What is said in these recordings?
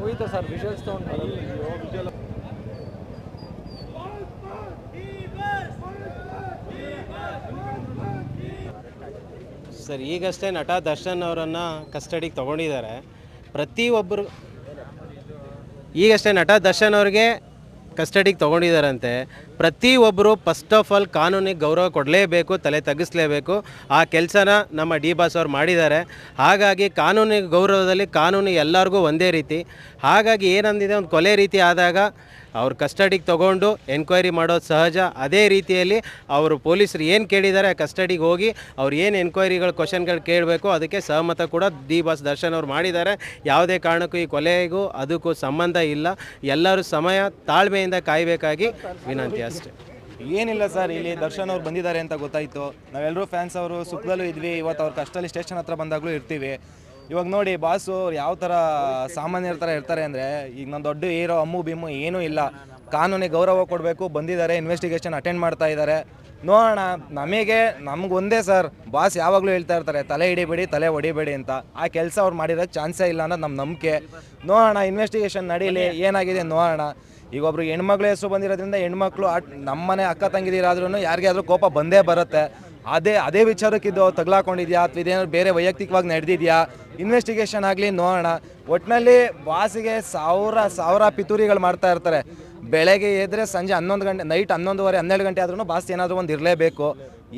ಹೋಯ್ತಾ sir visuals ತಗೊಂಡು sir, ಈಗಷ್ಟೇ ನಟ ದರ್ಶನ್ ಅವರನ್ನು ಕಸ್ಟಡಿಗೆ ತೊಗೊಂಡಿದ್ದಾರೆ. ಪ್ರತಿಯೊಬ್ಬರು ಈಗಷ್ಟೇ ನಟ ದರ್ಶನ್ ಅವ್ರಿಗೆ ಕಸ್ಟಡಿಗೆ ತೊಗೊಂಡಿದ್ದಾರಂತೆ. ಪ್ರತಿಯೊಬ್ಬರು ಫಸ್ಟ್ ಆಫ್ ಆಲ್ ಕಾನೂನಿಗೆ ಗೌರವ ಕೊಡಲೇಬೇಕು, ತಲೆ ತಗ್ಗಿಸಲೇಬೇಕು. ಆ ಕೆಲಸನ ನಮ್ಮ ಡಿ ಬಾಸ್ ಅವ್ರು ಮಾಡಿದ್ದಾರೆ. ಹಾಗಾಗಿ ಕಾನೂನಿಗೆ ಗೌರವದಲ್ಲಿ ಕಾನೂನು ಎಲ್ಲರಿಗೂ ಒಂದೇ ರೀತಿ. ಹಾಗಾಗಿ ಏನಂದಿದೆ, ಒಂದು ಕೊಲೆ ರೀತಿ ಆದಾಗ ಅವ್ರ ಕಸ್ಟಡಿಗೆ ತೊಗೊಂಡು ಎನ್ಕ್ವೈರಿ ಮಾಡೋದು ಸಹಜ. ಅದೇ ರೀತಿಯಲ್ಲಿ ಅವರು ಪೊಲೀಸರು ಏನು ಕೇಳಿದ್ದಾರೆ ಆ ಕಸ್ಟಡಿಗೆ ಹೋಗಿ ಅವ್ರು ಏನು ಎನ್ಕ್ವೈರಿಗಳು ಕ್ವಶನ್ಗಳು ಕೇಳಬೇಕು ಅದಕ್ಕೆ ಸಹಮತ ಕೂಡ ಡಿ ಬಾಸ್ ದರ್ಶನ್ ಅವ್ರು ಮಾಡಿದ್ದಾರೆ. ಯಾವುದೇ ಕಾರಣಕ್ಕೂ ಈ ಕೊಲೆಗೂ ಅದಕ್ಕೂ ಸಂಬಂಧ ಇಲ್ಲ. ಎಲ್ಲರೂ ಸಮಯ ತಾಳ್ಮೆಯಿಂದ ಕಾಯಬೇಕಾಗಿ ವಿನಂತಿ ಅಷ್ಟೇ. ಏನಿಲ್ಲ ಸರ್, ಇಲ್ಲಿ ದರ್ಶನ್ ಅವ್ರು ಬಂದಿದ್ದಾರೆ ಅಂತ ಗೊತ್ತಾಯಿತು. ನಾವೆಲ್ಲರೂ ಫ್ಯಾನ್ಸ್ ಅವರು ಸುಖದಲ್ಲೂ ಇದ್ವಿ. ಇವತ್ತು ಅವ್ರ ಕಷ್ಟದಲ್ಲಿ ಸ್ಟೇಷನ್ ಹತ್ರ ಬಂದಾಗಲೂ ಇರ್ತೀವಿ. ಇವಾಗ ನೋಡಿ ಬಾಸು ಅವ್ರು ಯಾವ ಥರ ಸಾಮಾನ್ಯರ ಥರ ಇರ್ತಾರೆ ಅಂದರೆ, ಈಗ ನನ್ನ ದೊಡ್ಡ ಹೀರೋ ಅಮ್ಮು, ಬಿಮ್ಮು ಏನೂ ಇಲ್ಲ. ಕಾನೂನಿಗೆ ಗೌರವ ಕೊಡಬೇಕು. ಬಂದಿದ್ದಾರೆ ಇನ್ವೆಸ್ಟಿಗೇಷನ್ ಅಟೆಂಡ್ ಮಾಡ್ತಾ ಇದ್ದಾರೆ. ನೋಡೋಣ, ನಮಗೆ, ನಮ್ಗೊಂದೇ ಸರ್. ಬಾಸ್ ಯಾವಾಗಲೂ ಹೇಳ್ತಾ ಇರ್ತಾರೆ, ತಲೆ ಹಿಡಿಬೇಡಿ, ತಲೆ ಹೊಡಿಬೇಡಿ ಅಂತ. ಆ ಕೆಲಸ ಅವ್ರು ಮಾಡಿರೋಕ್ಕೆ ಚಾನ್ಸೇ ಇಲ್ಲ ಅನ್ನೋದು ನಮ್ಮ ನಂಬಿಕೆ. ನೋಡೋಣ ಇನ್ವೆಸ್ಟಿಗೇಷನ್ ನಡೀಲಿ, ಏನಾಗಿದೆ ನೋಡೋಣ. ಈಗ ಒಬ್ರು ಹೆಣ್ಮಕ್ಳು ಹೆಸರು ಬಂದಿರೋದ್ರಿಂದ ಹೆಣ್ಮಕ್ಳು ನಮ್ಮನೆ ಅಕ್ಕ ತಂಗಿದಿರಾದ್ರೂ ಯಾರಿಗೆ ಆದರೂ ಕೋಪ ಬಂದೇ ಬರುತ್ತೆ. ಅದೇ ಅದೇ ವಿಚಾರಕ್ಕಿದ್ದು ತಗ್ಲಾಕೊಂಡಿದ್ಯಾ ಅಥವಾ ಇದೇನಾದ್ರು ಬೇರೆ ವೈಯಕ್ತಿಕವಾಗಿ ನಡೆದಿದೆಯಾ? ಇನ್ವೆಸ್ಟಿಗೇಷನ್ ಆಗಲಿ ನೋಡೋಣ. ಒಟ್ಟಿನಲ್ಲಿ ಬಾಸಿಗೆ ಸಾವಿರ ಸಾವಿರ ಪಿತೂರಿಗಳು ಮಾಡ್ತಾ ಇರ್ತಾರೆ. ಬೆಳಗ್ಗೆ ಎದ್ರೆ ಸಂಜೆ ಹನ್ನೊಂದು ಗಂಟೆ ನೈಟ್ ಹನ್ನೊಂದುವರೆ, ಹನ್ನೆರಡು ಗಂಟೆ ಆದ್ರೂ ಬಾಸ್ ಏನಾದರೂ ಒಂದು ಇರಲೇಬೇಕು.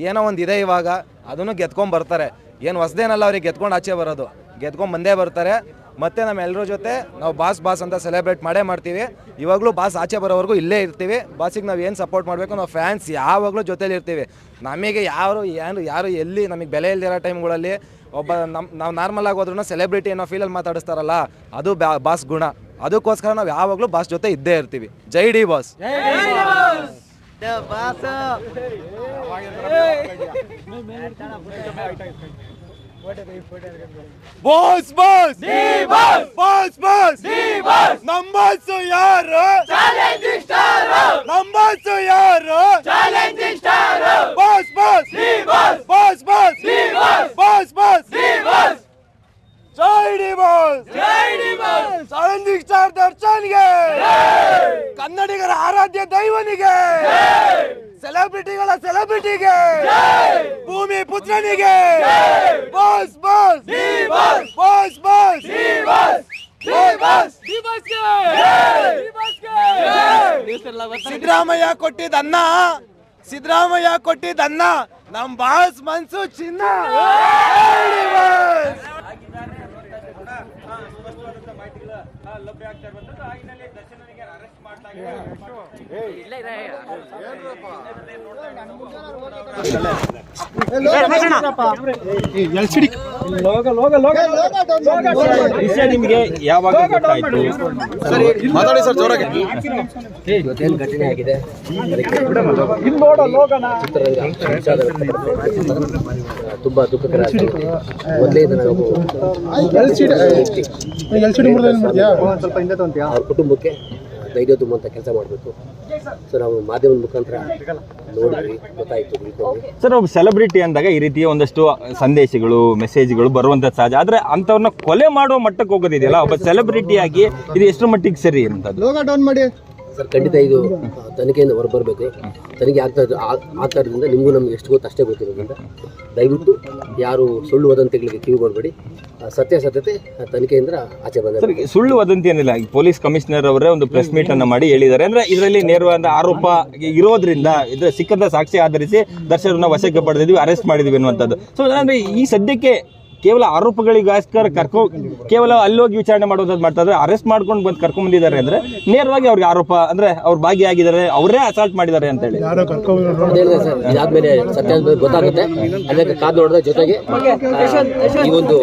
ಏನೋ ಒಂದು ಇದೆ ಇವಾಗ, ಅದನ್ನು ಗೆದ್ಕೊಂಡು ಬರ್ತಾರೆ. ಏನು ಹೊಸದೇನಲ್ಲ ಅವ್ರಿಗೆ ಗೆದ್ಕೊಂಡು ಆಚೆ ಬರೋದು. ಗೆದ್ಕೊಂಡು ಬಂದೇ ಬರ್ತಾರೆ. ಮತ್ತೆ ನಮ್ಮ ಎಲ್ಲರ ಜೊತೆ ನಾವು ಬಾಸ್ ಬಾಸ್ ಅಂತ ಸೆಲೆಬ್ರೇಟ್ ಮಾಡೇ ಮಾಡ್ತೀವಿ. ಇವಾಗಲೂ ಬಾಸ್ ಆಚೆ ಬರೋವರೆಗೂ ಇಲ್ಲೇ ಇರ್ತೀವಿ. ಬಾಸಿಗೆ ನಾವು ಏನು ಸಪೋರ್ಟ್ ಮಾಡಬೇಕು ನಾವು ಫ್ಯಾನ್ಸ್ ಯಾವಾಗಲೂ ಜೊತೇಲಿ ಇರ್ತೀವಿ. ನಮಗೆ ಯಾರು ಏನು ಯಾರು ಎಲ್ಲಿ ನಮಗೆ ಬೆಲೆ ಇಲ್ದಿರೋ ಟೈಮ್ಗಳಲ್ಲಿ ಒಬ್ಬ ನಮ್ಮ ನಾವು ನಾರ್ಮಲ್ ಆಗೋದ್ರೂ ಸೆಲೆಬ್ರಿಟಿ ಅನ್ನೋ ಫೀಲಲ್ಲಿ ಮಾತಾಡಿಸ್ತಾರಲ್ಲ, ಅದು ಬಾಸ್ ಗುಣ. ಅದಕ್ಕೋಸ್ಕರ ನಾವು ಯಾವಾಗಲೂ ಬಾಸ್ ಜೊತೆ ಇದ್ದೇ ಇರ್ತೀವಿ ಜೈ D boss boss boss boss boss numbers ಯಾರು ನಂಬರ್ಸ್ ಯಾರು boss boss boss boss boss boss ಜೈ ಡಿ ಬಾಸ್ ಚಾಲೆಂಜಿಂಗ್ ಸ್ಟಾರ್ ದರ್ಶನ್ಗೆ ಕನ್ನಡಿಗರ ಆರಾಧ್ಯ ದೈವನಿಗೆ. ಸೆಲೆಬ್ರಿಟಿಗಳ ಸೆಲೆಬ್ರಿಟಿಗೆ. ಭೂಮಿ ಪುತ್ರನಿಗೆ. Boss boss. Boss! Boss Siddaramaiah ಕೊಟ್ಟಿದ್ದ ಅನ್ನ ಸಿದ್ದರಾಮಯ್ಯ ಕೊಟ್ಟಿದ್ದ ಅನ್ನ ನಮ್ ಬಾಸ್ ಮನ್ಸು ಚಿನ್ನ. ಜೈ ಮಾಡ್ತಾ ಬಾಸ್. ವಿಷಯ ನಿಮಗೆ ಯಾವಾಗ ಗೊತ್ತಾಯ್ತು? ಇವತ್ತೇನು ಘಟನೆ ಆಗಿದೆ? ತುಂಬಾ ದುಃಖಕರ ಮೊದಲೇ ನಾವು ಅವ್ರ ಕುಟುಂಬಕ್ಕೆ ಧೈರ್ಯ ತುಂಬುವಂತ ಕೆಲಸ ಮಾಡಬೇಕು. ಸೊ ನಾವು ಮಾಧ್ಯಮದ ಮುಖಾಂತರ ನೋಡಿದ್ವಿ ಗೊತ್ತಾಯ್ತು ತಿಳ್ಕೊಂಡ್ವಿ. ಸರ್ ಒಬ್ಬ ಸೆಲೆಬ್ರಿಟಿ ಅಂದಾಗ ಈ ರೀತಿಯ ಒಂದಷ್ಟು ಸಂದೇಶಗಳು ಮೆಸೇಜ್ಗಳು ಬರುವಂತ ಸಹಜ. ಆದ್ರೆ ಅಂತವ್ರನ್ನ ಕೊಲೆ ಮಾಡುವ ಮಟ್ಟಕ್ಕೆ ಹೋಗೋದಿದೆಯಲ್ಲ ಒಬ್ಬ ಸೆಲೆಬ್ರಿಟಿ ಆಗಿ ಇದು ಎಷ್ಟು ಮಟ್ಟಿಗೆ ಸರಿ ಅಂತದ್ದು? ಸರ್, ಖಂಡಿತ ಇದು ತನಿಖೆಯಿಂದ ತನಿಖೆಯಿಂದ ಹೊರಬರಬೇಕು. ತನಿಖೆ ಆಗ್ತಾ ಆಗ್ತಾ ಇರೋದ್ರಿಂದ ನಿಮಗೂ ನಮ್ಗೆ ಎಷ್ಟು ಗೊತ್ತು ಅಷ್ಟೇ ಗೊತ್ತಿರೋದ್ರಿಂದ ದಯವಿಟ್ಟು ಯಾರು ಸುಳ್ಳು ವದಂತಿಗಳಿಗೆ ಕೊಡಬೇಡಿ. ಸತ್ಯಾಸತ್ಯತೆ ತನಿಖೆಯಿಂದ ಆಚೆ ಬಂದ ಸುಳ್ಳು ವದಂತಿ ಏನಿಲ್ಲ ಪೊಲೀಸ್ ಕಮಿಷನರ್ ಅವರೇ ಒಂದು ಪ್ರೆಸ್ ಮೀಟ್ ಅನ್ನು ಮಾಡಿ ಹೇಳಿದ್ದಾರೆ. ಅಂದ್ರೆ ಇದರಲ್ಲಿ ನೇರವಾದ ಆರೋಪ ಇರೋದ್ರಿಂದ ಇದ್ರ ಸಿಕ್ಕದ ಸಾಕ್ಷಿ ಆಧರಿಸಿ ದರ್ಶನ ವಶಕ್ಕೆ ಪಡೆದಿದ್ವಿ ಅರೆಸ್ಟ್ ಮಾಡಿದ್ವಿ ಅನ್ನುವಂಥದ್ದು. ಸೊ ಅಂದ್ರೆ ಈ ಸದ್ಯಕ್ಕೆ ಕೇವಲ ಆರೋಪಗಳಿಗೋಸ್ಕರ ಕರ್ಕೊ ಕೇವಲ ಅಲ್ಲಿ ಹೋಗಿ ವಿಚಾರಣೆ ಮಾಡುವಂಥದ್ದು ಮಾಡ್ತಾ ಇದ್ರೆ ಅರೆಸ್ಟ್ ಮಾಡ್ಕೊಂಡು ಬಂದು ಕರ್ಕೊಂಡ್ ಬಂದಿದ್ದಾರೆ ಅಂದ್ರೆ ನೇರವಾಗಿ ಅವ್ರಿಗೆ ಆರೋಪ ಅಂದ್ರೆ ಅವ್ರು ಭಾಗಿಯಾಗಿದ್ದಾರೆ ಅವರೇ ಅಸಾಲ್ಟ್ ಮಾಡಿದ್ದಾರೆ ಅಂತ ಹೇಳಿ. ಹೇಳಿದೆ ಸರ್ ಇದಾದ್ಮೇಲೆ ಸತ್ಯ ಗೊತ್ತಾಗುತ್ತೆ. ಅದಕ್ಕೆ ಕಾದು ನೋಡಿದ ಜೊತೆಗೆ ಈ ಒಂದು